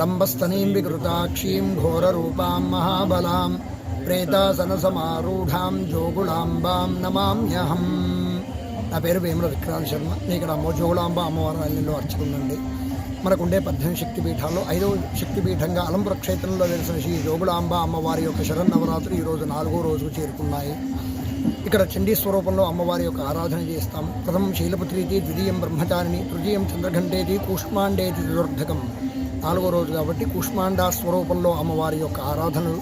లంబస్తనీం వికృతాక్షీం ఘోరరూపాం మహాబలాం ప్రేతాసనసమారూఢాం జోగుళాంబాం నమామ్యహం నా పేరు వేముల విక్రాంత్ శర్మ నేను ఇక్కడ అమ్మో జోగుళాంబ అమ్మవారి అల్లిలో అర్చకుందండి మనకుండే పద్దెనిమిది శక్తిపీఠాల్లో ఐదవ శక్తిపీఠంగా అలంపుర క్షేత్రంలో వెలిసిన శ్రీ జోగుళాంబ అమ్మవారి యొక్క శరన్నవరాత్రి ఈరోజు నాలుగో రోజుకు చేరుకున్నాయి. ఇక్కడ చండీ స్వరూపంలో అమ్మవారి యొక్క ఆరాధన చేస్తాం. ప్రథమం శైలపుత్రీతి ద్వితీయం బ్రహ్మచారిణి తృతీయం చంద్రఘంటేతి కూష్మాండేతి దుర్ధకం. నాలుగో రోజు కాబట్టి కూష్మాండ స్వరూపంలో అమ్మవారి యొక్క ఆరాధనలు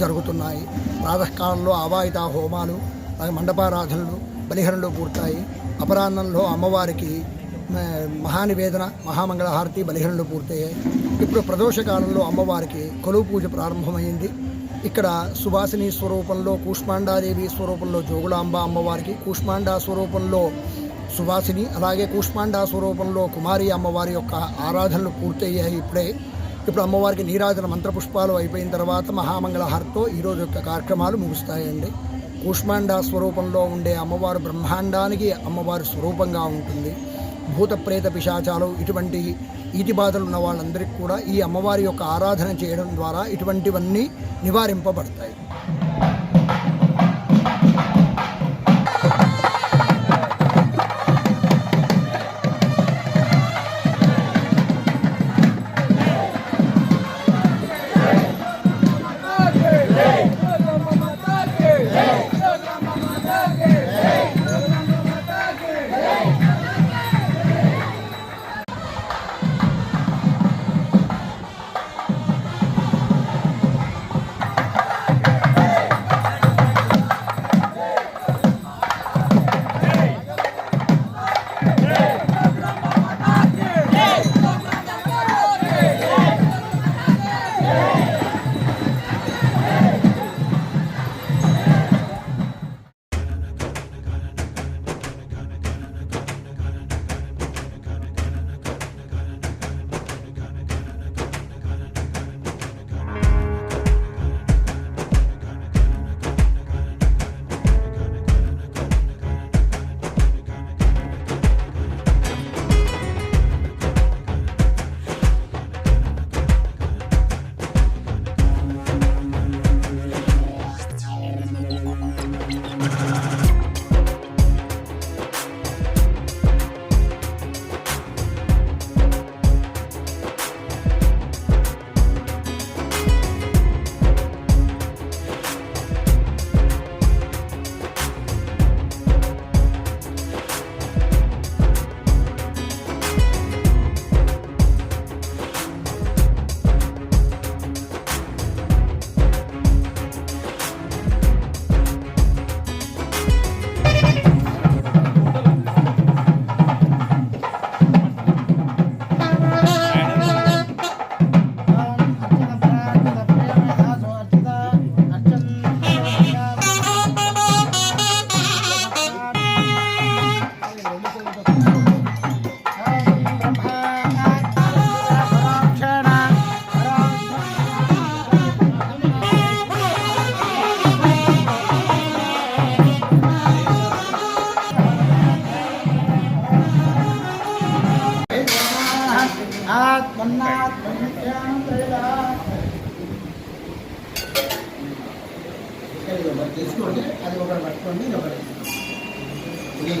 జరుగుతున్నాయి. ప్రాతకాలంలో ఆవాయిత హోమాలు మండపారాధనలు బలిహరణలు పూర్తాయి అపరాహ్నంలో అమ్మవారికి మహానివేదన మహామంగళహారతి బలిహరణలు పూర్తయ్యాయి. ఇప్పుడు ప్రదోషకాలంలో అమ్మవారికి కొలువు పూజ ప్రారంభమైంది. ఇక్కడ సుభాసిని స్వరూపంలో కూష్మాండాదేవి స్వరూపంలో జోగులాంబ అమ్మవారికి కూష్మాండా స్వరూపంలో సువాసిని అలాగే కూష్మాండా స్వరూపంలో కుమారి అమ్మవారి యొక్క ఆరాధనలు పూర్తయ్యాయి ఇప్పుడే. ఇప్పుడు అమ్మవారికి నీరాజన మంత్రపుష్పాలు అయిపోయిన తర్వాత మహామంగళహారతో ఈరోజు యొక్క కార్యక్రమాలు ముగుస్తాయండి. కూష్మాండా స్వరూపంలో ఉండే అమ్మవారు బ్రహ్మాండానికి అమ్మవారి స్వరూపంగా ఉంటుంది. భూత ప్రేత పిశాచాలు ఇటువంటి ఈతి బాధలు ఉన్న వాళ్ళందరికీ కూడా ఈ అమ్మవారి యొక్క ఆరాధన చేయడం ద్వారా ఇటువంటివన్నీ నివారింపబడతాయి. తీసుకోండి అది ఒకటి పట్టుకోండి ఇది ఒకటి ఇది